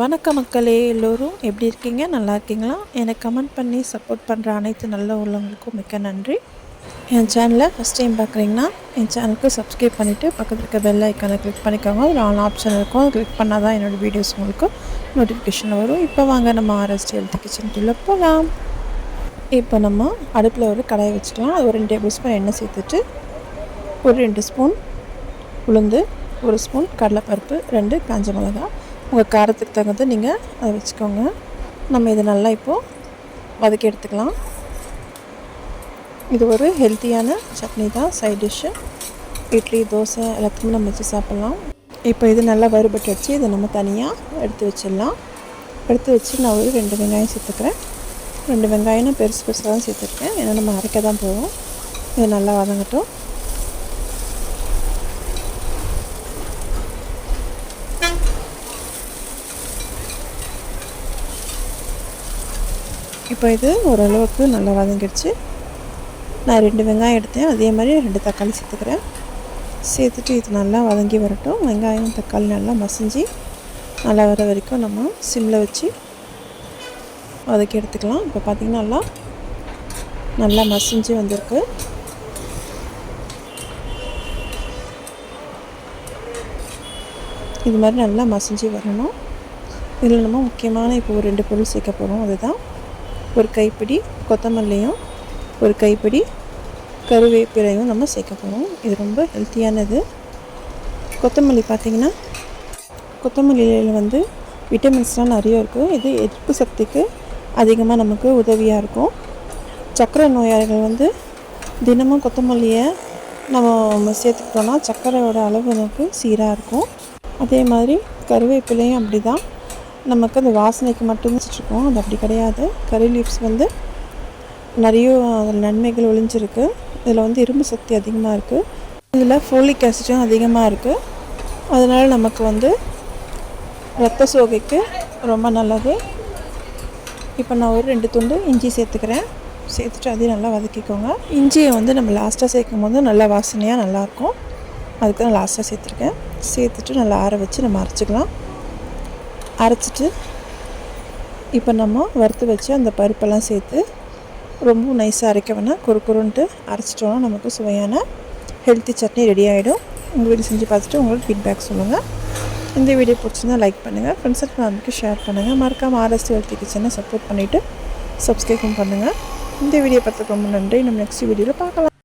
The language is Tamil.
வணக்க மக்களே எல்லோரும் எப்படி இருக்கீங்க? நல்லா இருக்கீங்களா? எனக்கு கமெண்ட் பண்ணி சப்போர்ட் பண்ணுற அனைத்து நல்ல உள்ளவங்களுக்கும் மிக்க நன்றி. என் சேனலை ஃபஸ்ட் டைம் பார்க்குறீங்கன்னா என் சேனலுக்கு சப்ஸ்கிரைப் பண்ணிவிட்டு பக்கத்தில் இருக்க பெல் ஐக்கானை கிளிக் பண்ணிக்கோங்க. ஒரு ஆன் ஆப்ஷன் இருக்கும். அது கிளிக் பண்ணால் தான் என்னோடய வீடியோஸ் உங்களுக்கு நோட்டிஃபிகேஷன் வரும். இப்போ வாங்க நம்ம ஆர்எஸ்டி ஹெல்த் கிச்சனுக்குள்ளே போகலாம் இப்போ நம்ம அடுப்பில் ஒரு கடாயை வச்சுக்கலாம். அது ஒரு ரெண்டு டேபிள் ஸ்பூன் எண்ணெய் சேர்த்துட்டு ஒரு ரெண்டு ஸ்பூன் உளுந்து ஒரு ஸ்பூன் கடலைப்பருப்பு ரெண்டு காஞ்ச மிளகாய் உங்கள் காரத்துக்கு தகுந்த நீங்கள் அதை வச்சுக்கோங்க. நம்ம இதை நல்லா இப்போது வதக்கி எடுத்துக்கலாம். இது ஒரு ஹெல்த்தியான சட்னி தான் சைட் டிஷ்ஷு. இட்லி தோசை எல்லாத்துக்குமே நம்ம வச்சு சாப்பிட்லாம். இப்போ இது நல்லா வறுபட்டு வச்சு இதை நம்ம தனியாக எடுத்து வச்சிடலாம். எடுத்து வச்சு நான் ஒரு ரெண்டு வெங்காயம் சேர்த்துக்கிறேன். ரெண்டு வெங்காயம் நான் பெருசு பெருசாக தான் சேர்த்துருக்கேன். ஏன்னா நம்ம அரைக்க தான் போவோம் இது நல்லா வதங்கட்டும். இப்போ இது ஓரளவுக்கு நல்லா வதங்கிடுச்சு. நான் ரெண்டு வெங்காயம் எடுத்தேன். அதே மாதிரி ரெண்டு தக்காளி சேர்த்துக்கிறேன். சேர்த்துட்டு இது நல்லா வதங்கி வரட்டும். வெங்காயம் தக்காளி நல்லா மசிஞ்சு நல்லா வர வரைக்கும் நம்ம சிம்மில் வச்சு வதக்கி எடுத்துக்கலாம். இப்போ பார்த்திங்கன்னா நல்லா நல்லா மசிஞ்சு வந்திருக்கு. இது மாதிரி நல்லா மசிஞ்சு வரணும். இதில் நம்ம முக்கியமான இப்போ ஒரு ரெண்டு பொருள் சேர்க்க போகிறோம். அதுதான் ஒரு கைப்பிடி கொத்தமல்லியும் ஒரு கைப்பிடி கருவேப்பிலையும் நம்ம சேர்க்க போகிறோம் இது ரொம்ப ஹெல்த்தியானது கொத்தமல்லி பார்த்திங்கன்னா கொத்தமல்லியில் வந்து விட்டமின்ஸ்லாம் நிறைய இருக்குது இது எதிர்ப்பு சக்திக்கு அதிகமாக நமக்கு உதவியாக இருக்கும். சர்க்கரை நோயாளிகள் வந்து தினமும் கொத்தமல்லியை நம்ம சேர்த்துக்கிட்டோன்னா சர்க்கரையோட அளவு நமக்கு சீராக இருக்கும். அதே மாதிரி கருவேப்பிலையும் அப்படி தான் நமக்கு அந்த வாசனைக்கு மட்டும் வச்சுருக்கோம். அது அப்படி கிடையாது. கறி லீவ்ஸ் வந்து நிறைய அதில் நன்மைகள் ஒளிஞ்சிருக்கு இதில் வந்து இரும்பு சக்தி அதிகமாக இருக்குது இதில் ஃபோலிக் ஆசிடும் அதிகமாக இருக்குது அதனால் நமக்கு வந்து ரத்த சோகைக்கு ரொம்ப நல்லது. இப்போ நான் ஒரு ரெண்டு துண்டு இஞ்சி சேர்த்துக்கிறேன். சேர்த்துட்டு அதையும் நல்லா வதக்கிக்கோங்க. இஞ்சியை வந்து நம்ம லாஸ்ட்டாக சேர்க்கும் போது நல்லா வாசனையாக நல்லாயிருக்கும் அதுக்கு நான் லாஸ்ட்டாக சேர்த்துருக்கேன். சேர்த்துட்டு நல்லா ஆற வச்சு நம்ம அரைச்சிக்கலாம். அரைச்சிட்டு இப்போ நம்ம வறுத்து வச்சு அந்த பருப்பெல்லாம் சேர்த்து ரொம்ப நைஸாக அரைக்க வேணால் குறு குறுன்ட்டு அரைச்சிட்டோன்னா நமக்கு சுவையான ஹெல்த்தி சட்னி ரெடி ஆகிடும் உங்கள் வீடு செஞ்சு பார்த்துட்டு உங்களுக்கு ஃபீட்பேக் சொல்லுங்கள் இந்த வீடியோ பிடிச்சிருந்தா லைக் பண்ணுங்கள் ஃப்ரெண்ட்ஸ் அண்ட் ஃபேமிலிக்கு ஷேர் பண்ணுங்கள் மறக்காமல் ஆர்எஸ்டி ஹெல்த்தி கிச்சனை சப்போர்ட் பண்ணிவிட்டு சப்ஸ்கிரைபும் பண்ணுங்கள் இந்த வீடியோ பார்த்துக்கு ரொம்ப நன்றி. நம்ம நெக்ஸ்ட் வீடியோவில் பார்க்கலாம்.